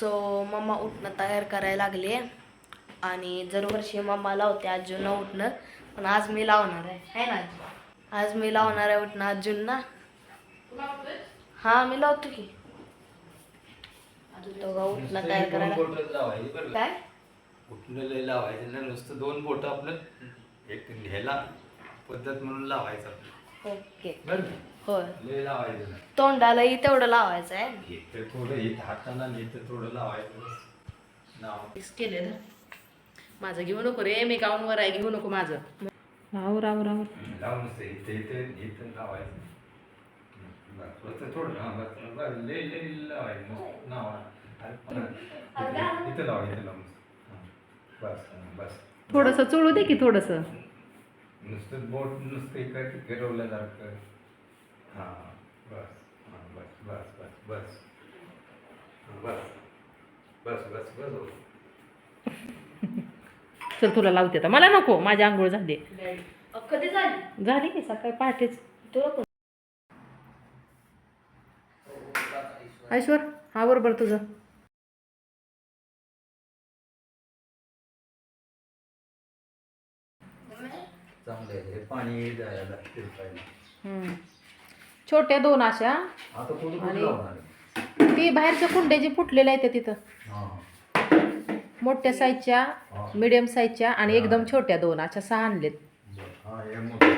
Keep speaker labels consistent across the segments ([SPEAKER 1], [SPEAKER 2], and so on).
[SPEAKER 1] So mamma उठणं तयार करायला लागली. आणि दरवर्षी मम्मा लावते अजून उठणं. पण आज मी लावणार आहे. है ना आजी? मी लावणार आहे उठणं अजून ना हा मी लावतो की. तो का उठणं तयार करायला? काय?
[SPEAKER 2] उठलेलं लावायचं नुसतं दोन बोटं आपलं. एक ह्याला पद्धत म्हणून लावायचं
[SPEAKER 1] ओके? होय.
[SPEAKER 2] लावायचं.
[SPEAKER 1] तोंडालाही तेवढं लावायचं आहे
[SPEAKER 2] थोडं थोडं लावायचं. नाव.
[SPEAKER 3] केलेलं माझं घेऊ नको रे मी गाऊनवर आहे घेऊ नको माझं. राहू राहू राहू.
[SPEAKER 2] लावून नुसतं इथं लावायचं. बस, थोडं हा बस बस लय लय लावायचं. नुसतं नाव. अरे पण इथं इथं लावा इथं लावून बस हा, बस
[SPEAKER 3] थोडस चोळू दे की थोडस.
[SPEAKER 2] नुसतं बोट नुसतं इकडे फिरवल्यासारखं. हां बस हां बस बस बस बस. बस बस बस बस हो.
[SPEAKER 3] चल तुला लावते आता. मला नको माझी आंघोळ झाली.
[SPEAKER 1] कधी झाली?
[SPEAKER 3] झाली की सकाळी पहाटेच.
[SPEAKER 1] तुला कोण?
[SPEAKER 3] ऐश्वर हा बरोबर तुझं.
[SPEAKER 2] चांगलं आहे. हे पाणी जायला फिरपायला
[SPEAKER 3] हम्म. छोट्या दोन अशा.
[SPEAKER 2] आता कोणी
[SPEAKER 3] आणि-
[SPEAKER 2] कुठं लावणार आहे?
[SPEAKER 3] ती बाहेरच्या कुंड्या जी फुटलेल्या आहेत त्या तिथं.
[SPEAKER 2] हां
[SPEAKER 3] मोठ्या साईजच्या
[SPEAKER 2] हां.
[SPEAKER 3] मिडियम साईजच्या आणि एकदम छोट्या दोन अशा सहा आणलेत.
[SPEAKER 2] बरं. हां हे मोठं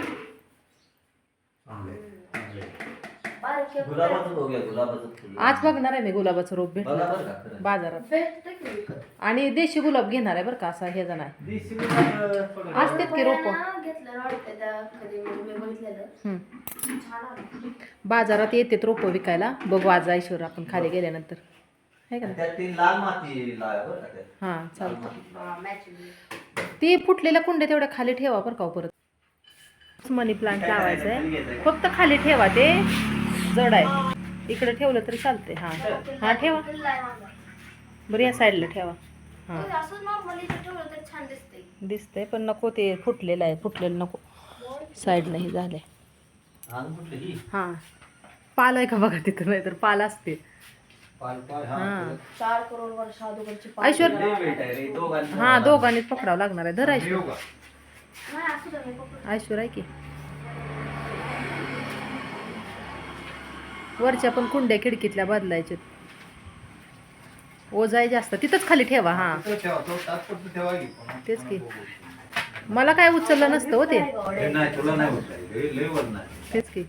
[SPEAKER 2] चांगलं आहे, चांगलं आहे.
[SPEAKER 1] बारक्या
[SPEAKER 4] गुलाबाचं बघूया गुलाबाचं फुल.
[SPEAKER 3] आज बघणार आहे मी गुलाबाचं रोप भेट
[SPEAKER 4] बघा बरं का खरं.
[SPEAKER 3] बाजारात.
[SPEAKER 1] भेटतं की विकत?
[SPEAKER 3] आणि देशी गुलाब घेणार आहे बरं का असा हे जण आहे.
[SPEAKER 4] देशी गुलाब थोडं-
[SPEAKER 3] असतात की रोप.
[SPEAKER 1] ना घेतलेलं वाटतं त्या कधी मी मी बघितलेलं. छान आलं
[SPEAKER 3] बाजारात येतात रोपं विकायला. बघू आज ऐश्वर आपण खाली गेल्यानंतर. आहे का नाही?
[SPEAKER 4] त्यात ती लाल माती लावा बरं का त्यात.
[SPEAKER 3] हां
[SPEAKER 4] लाल
[SPEAKER 3] चालतं.
[SPEAKER 4] माती.
[SPEAKER 1] हा मॅचिंग
[SPEAKER 3] ती फुटलेल्या कुंड्या तेवढ्या खाली ठेवा बरं का हो परत. मनी प्लांट लावायचं आहे फक्त खाली ठेवा ते. जड आहे. इकडे ठेवलं तरी चालतंय. हां. हां ठेवा. बरं या साईडला ठेवा. हां.
[SPEAKER 1] असं नॉर्मली ठेवलं तर छान दिसतंय
[SPEAKER 3] पण नको ते फुटलेलं आहे. फुटलेलं नको. साईडनं हे झालंय.
[SPEAKER 4] अजून कुठली ही?
[SPEAKER 3] हां. पाल आहे का बघा तिथं? नाही तर पाल असते ऐश्वर.
[SPEAKER 4] आहे
[SPEAKER 3] हां दोघांनीच पकडावं लागणार आहे. धर ऐश्वर. ऐश्वर आहे की. वरच्या पण कुंड्या खिडकीतल्या बदलायच्या ओझाय जास्त. तिथंच खाली ठेवा हां.
[SPEAKER 2] तिथं ठेवा, तो तात्पुरतं ठेवा की. पण.
[SPEAKER 3] तेच की. मला काय उचललं नसतं हो ते.
[SPEAKER 2] हे. हे
[SPEAKER 3] तेच की.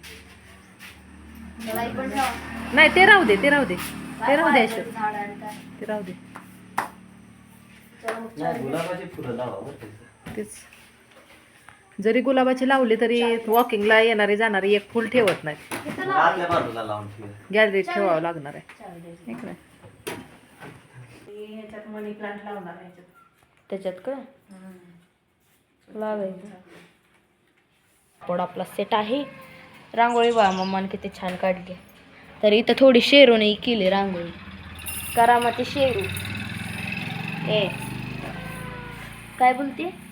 [SPEAKER 3] नाही ते राहू दे ते राहू दे. ते राहू दे. ते राहू दे. तेच. जरी गुलाबाची लावली तरी वॉकिंगला येणारे जाणारे एक फुल ठेवत नाही
[SPEAKER 1] इथं लावा.
[SPEAKER 4] आतल्या बाजूला लावून ठेवा.
[SPEAKER 3] गॅलरीत ठेवावं लागणार आहे? ह्याच्यात मनी प्लांट लावणार आहे ह्याच्यात.
[SPEAKER 1] त्याच्यात का? लावायचं. पण आपला सेट आहे. रांगोळी बा मम्माने किती छान काढली. तर इथं थोडी शेरोनी केली रांगोळी. करामती शेरू. ए. काय बोलते?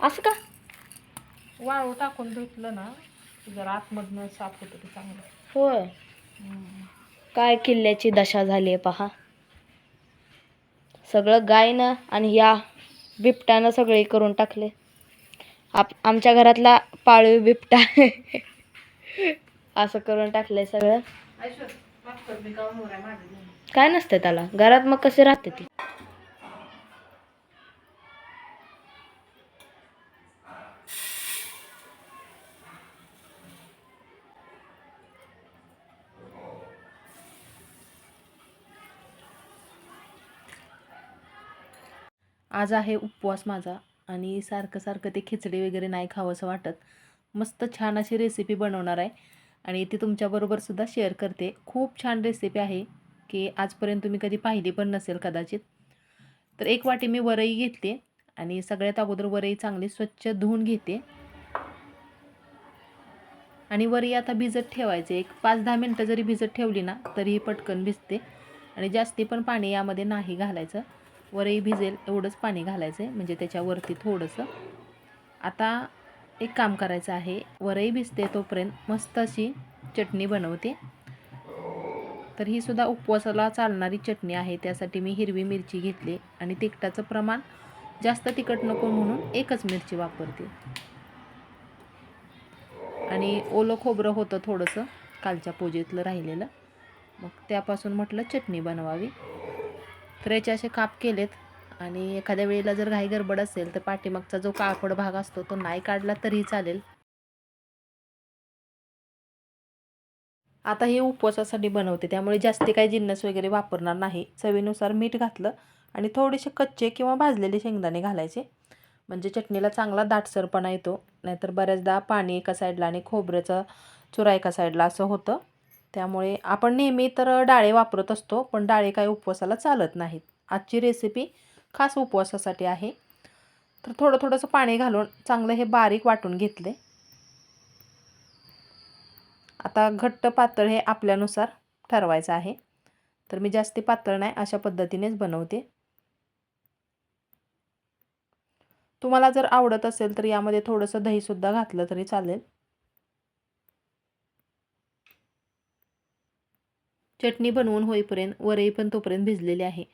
[SPEAKER 1] असं का?
[SPEAKER 3] वाळू टाकून धुतलं ना की जर आतमधनं साफ होतं ते चांगलं.
[SPEAKER 1] होय. काय किल्ल्याची दशा झाली आहे पहा. सगळं गायनं आणि या बिबट्यानं सगळे करून टाकले. आप आमच्या घरातला पाळीव बिबटा असं करून टाकलंय सगळं.
[SPEAKER 3] ऐश्वर माफ कर मी गाऊनवर आहे माझं.
[SPEAKER 1] काय नसतं त्याला. घरात मग कसे राहते ती?
[SPEAKER 3] आज आहे उपवास माझा आणि सारखं सारखं ते खिचडी वगैरे नाही खावंसं वाटत. मस्त छान अशी रेसिपी बनवणार आहे. आणि ती तुमच्याबरोबर सुद्धा शेअर करते. खूप छान रेसिपी आहे की आजपर्यंत तुम्ही कधी पाहिली पण नसेल कदाचित. तर एक वाटी मी वरई घेतली आणि सगळ्यात अगोदर वरई चांगली स्वच्छ धुवून घेते. आणि वरई आता भिजत ठेवायचे. एक पाच दहा मिनटं जरी भिजत ठेवली ना तरीही पटकन भिजते. आणि जास्ती पण पाणी यामध्ये नाही घालायचं. वरही भिजेल एवढंच पाणी घालायचं आहे म्हणजे त्याच्यावरती थोडंसं. आता एक काम करायचं आहे वरही भिजते तोपर्यंत मस्त अशी चटणी बनवते. तर ही सुद्धा उपवासाला चालणारी चटणी आहे त्यासाठी मी हिरवी मिरची घेतली आणि तिखटाचं प्रमाण जास्त तिखट नको म्हणून एकच मिरची वापरते. आणि ओलं खोबरं होतं थोडंसं कालच्या पूजेतलं राहिलेलं. मग त्यापासून म्हटलं चटणी बनवावी. तर असे काप केलेत. आणि एखाद्या वेळेला जर घाई गडबड असेल तर पाठीमागचा जो काळपड भाग असतो तो नाही काढला तरीही चालेल. आता हे उपवासासाठी बनवते. त्यामुळे जास्ती काही जिन्नस वगैरे वापरणार नाही. चवीनुसार मीठ घातलं आणि थोडेसे कच्चे किंवा भाजलेले शेंगदाणे घालायचे. म्हणजे चटणीला चांगला दाटसरपणा येतो. नाहीतर बऱ्याचदा पाणी एका साईडला आणि खोबऱ्याचा चुरा एका साईडला असं होतं. त्यामुळे आपण नेहमी तर डाळे वापरत असतो पण डाळे काय उपवासाला चालत नाहीत. आजची रेसिपी खास उपवासासाठी आहे. तर थोडं थोडंसं पाणी घालून चांगलं हे बारीक वाटून घेतले. आता घट्ट पातळ हे आपल्यानुसार ठरवायचं आहे. तर मी जास्ती पातळ नाही अशा पद्धतीनेच बनवते. तुम्हाला जर आवडत असेल तर यामध्ये थोडंसं दहीसुद्धा घातलं तरी चालेल. चटणी बनवून होईपर्यंत वरई पण तोपर्यंत भिजलेली आहे.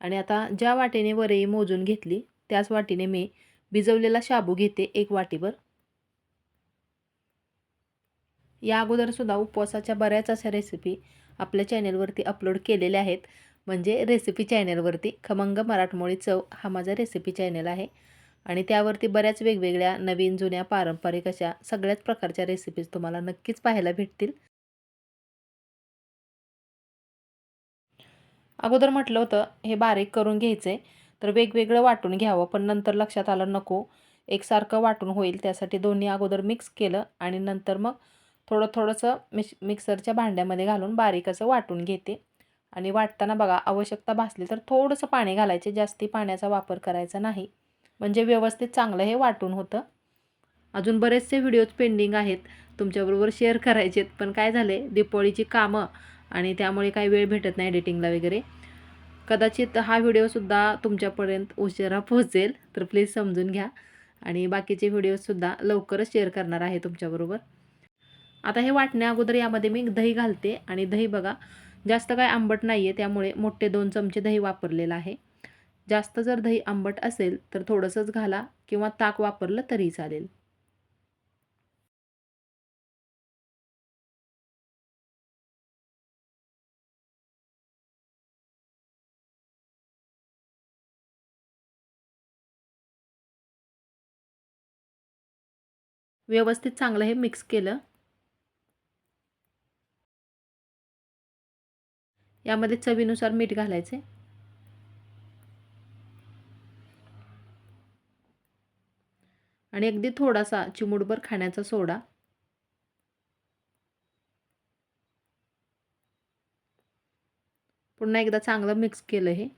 [SPEAKER 3] आणि आता ज्या वाटीने वरई मोजून घेतली त्याच वाटीने मी भिजवलेला शाबू घेते एक वाटीभर. या अगोदरसुद्धा उपवासाच्या बऱ्याच अशा रेसिपी आपल्या चॅनेलवरती अपलोड केलेल्या आहेत. म्हणजे रेसिपी चॅनेलवरती खमंग मराठमोळी चव हा माझा रेसिपी चॅनल आहे. आणि त्यावरती बऱ्याच वेगवेगळ्या नवीन जुन्या पारंपरिक अशा सगळ्याच प्रकारच्या रेसिपीज तुम्हाला नक्कीच पाहायला भेटतील. अगोदर म्हटलं होतं हे बारीक करून घ्यायचं आहे तर वेगवेगळं वाटून घ्यावं पण नंतर लक्षात आलं नको. एकसारखं वाटून होईल. त्यासाठी दोन्ही अगोदर मिक्स केलं आणि नंतर मग थोडं थोडंसं मिक्स मिक्सरच्या भांड्यामध्ये घालून बारीक असं वाटून घेते. आणि वाटताना बघा आवश्यकता भासली तर थोडंसं पाणी घालायचे जास्ती पाण्याचा वापर करायचा नाही. म्हणजे व्यवस्थित चांगलं हे वाटून होतं. अजून बरेचसे व्हिडिओज पेंडिंग आहेत तुमच्याबरोबर शेअर करायचे आहेत पण काय झाले दिपोळीची कामं आणि त्यामुळे काही वेळ भेटत नाही एडिटिंगला वगैरे. कदाचित हा व्हिडिओसुद्धा तुमच्यापर्यंत उशिरा पोहोचेल तर प्लीज समजून घ्या. आणि बाकीचे व्हिडिओसुद्धा लवकरच शेअर करणार आहे तुमच्याबरोबर. आता हे वाटण्या अगोदर यामध्ये मी दही घालते आणि दही बघा जास्त काय आंबट नाही आहे त्यामुळे मोठे दोन चमचे दही वापरलेलं आहे. जास्त जर दही आंबट असेल तर थोडंसंच घाला किंवा ताक वापरलं तरी चालेल. व्यवस्थित चांगलं हे मिक्स केलं. यामध्ये चवीनुसार मीठ घालायचे. आणि अगदी थोडासा चिमूटभर खाण्याचा सोडा. पुन्हा एकदा चांगलं मिक्स केलं हे.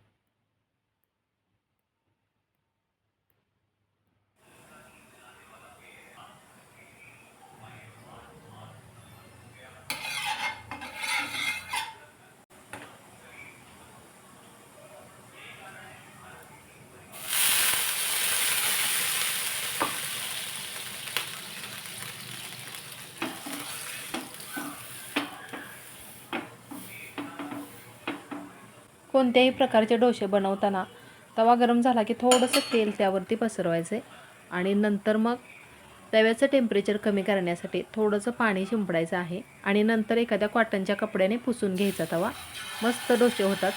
[SPEAKER 3] कोणत्याही प्रकारचे डोसे बनवताना तवा गरम झाला की थोडंसं तेल त्यावरती पसरवायचं आहे आणि नंतर मग तव्याचं टेम्परेचर कमी करण्यासाठी थोडंसं पाणी शिंपडायचं आहे. आणि नंतर एखाद्या कॉटनच्या कपड्याने पुसून घ्यायचा तवा. मस्त डोसे होतात.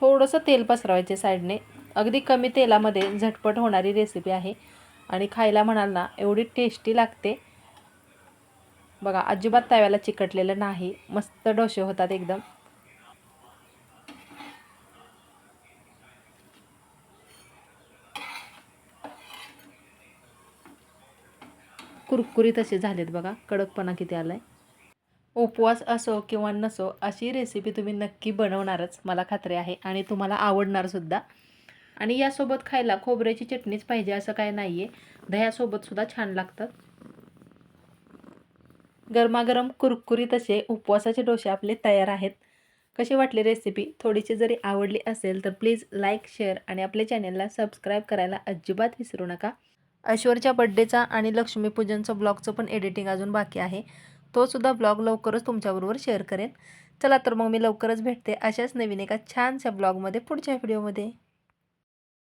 [SPEAKER 3] थोडंसं तेल पसरवायचे साईडने. अगदी कमी तेलामध्ये झटपट होणारी रेसिपी आहे. आणि खायला म्हणाल ना एवढी टेस्टी लागते. बघा अजिबात तव्याला चिकटलेलं नाही. मस्त डोसे होतात एकदम. कुरकुरीत असे झालेत बघा. कडकपणा किती आला आहे उपवास असो किंवा नसो अशी रेसिपी तुम्ही नक्की बनवणारच. मला खात्री आहे आणि तुम्हाला आवडणारसुद्धा आणि यासोबत खायला खोबऱ्याची चटणीच पाहिजे असं काय नाही आहे दह्यासोबतसुद्धा छान लागतात. गरमागरम कुरकुरीत असे उपवासाचे डोसे आपले तयार आहेत. कशी वाटली रेसिपी थोडीशी जरी आवडली असेल तर प्लीज लाईक शेअर आणि आपल्या चॅनलला सबस्क्राईब करायला अजिबात विसरू नका. ऐश्वरच्या बड्डेचा आणि लक्ष्मीपूजनचं ब्लॉगचं पण एडिटिंग अजून बाकी आहे. तोसुद्धा ब्लॉग लवकरच तुमच्याबरोबर शेअर करेन. चला तर मग मी लवकरच भेटते अशाच नवीन एका छानशा ब्लॉगमध्ये पुढच्या व्हिडिओमध्ये